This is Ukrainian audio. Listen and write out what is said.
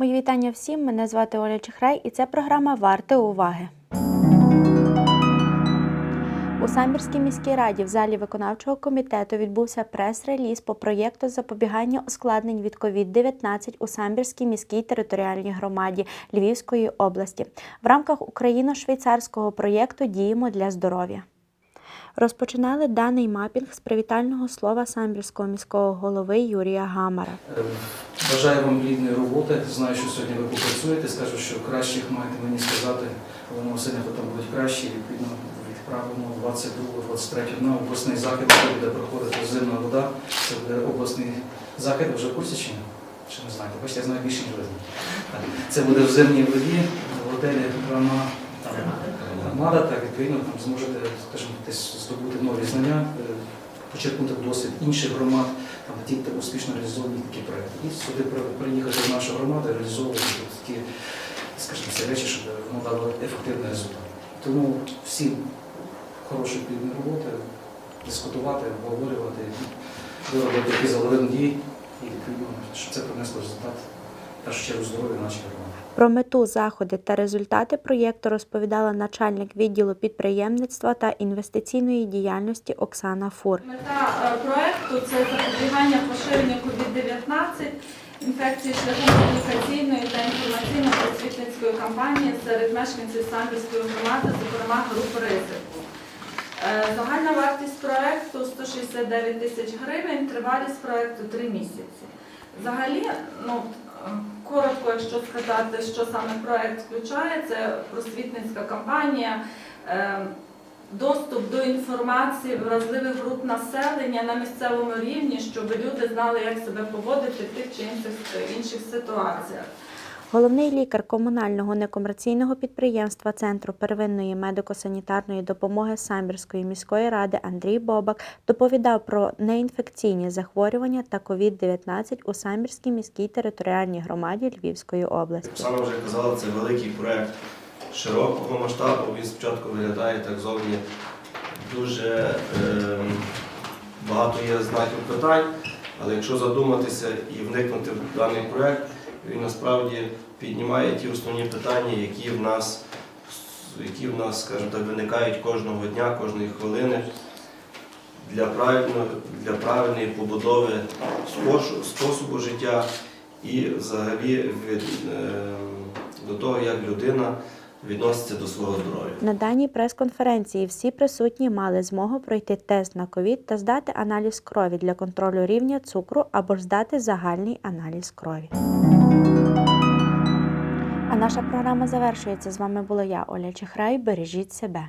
Мої вітання всім. Мене звати Оля Чехрай, і це програма Варте уваги. У Самбірській міській раді в залі виконавчого комітету відбувся прес-реліз по проєкту запобігання ускладнень від COVID-19 у Самбірській міській територіальній громаді Львівської області в рамках україно-швейцарського проєкту Діємо для здоров'я. Розпочинали даний мапінг з привітального слова самбірського міського голови Юрія Гамара. Бажаю вам плідної роботи. Знаю, що сьогодні ви попрацюєте. Скажу, що кращих маєте мені сказати, але сьогодні там будуть кращі. Відповідно, відправимо 22-23 на обласний захід, де буде проходити зимна вода. Це буде обласний захід, вже в чи не знаєте? Бачите, я знаю більше, ніж ви. Це буде в зимній воді, в готелі Грана. там, Громада, так, відповідно, там зможете, скажімо, здобути нові знання, е, почерпнути досвід інших громад, там ті, успішно реалізовані такі проекти. І сюди при- приїхати в нашу громаду реалізовувати такі, скажімо, ці речі, щоб воно дало ефективний результат. Тому всім хорошої плідної роботи, дискутувати, обговорювати, виробити такі заловин дій і відповідно, щоб це принесло результат першу чергу здоров'я нашій громаді. Про мету, заходи та результати проєкту розповідала начальник відділу підприємництва та інвестиційної діяльності Оксана Фур. Мета е, проекту це запобігання поширення COVID-19, інфекції шляхом комунікаційної та інформаційно-просвітницької кампанії серед мешканців Самбірської громади, зокрема груп ризику. Е, Загальна вартість проекту 169 тисяч гривень, тривалість проекту 3 місяці. Взагалі, ну, коротко, якщо сказати, що саме проект включає, це просвітницька кампанія, е, доступ до інформації вразливих груп населення на місцевому рівні, щоб люди знали, як себе поводити в тих чи інших, інших ситуаціях. Головний лікар комунального некомерційного підприємства Центру первинної медико-санітарної допомоги Самбірської міської ради Андрій Бобак доповідав про неінфекційні захворювання та COVID-19 у Самбірській міській територіальній громаді Львівської області. Оксана вже казала, це великий проєкт широкого масштабу. Він спочатку виглядає так зовні дуже ем, багато є знаків питань, але якщо задуматися і вникнути в даний проєкт, він насправді піднімає ті основні питання, які в нас, які в нас, скажімо так, виникають кожного дня, кожної хвилини для правильної, для правильної побудови способу життя і взагалі від, е, до того, як людина відноситься до свого здоров'я. На даній прес-конференції всі присутні мали змогу пройти тест на ковід та здати аналіз крові для контролю рівня цукру або ж здати загальний аналіз крові. А наша програма завершується. З вами була я, Оля Чехрай. Бережіть себе.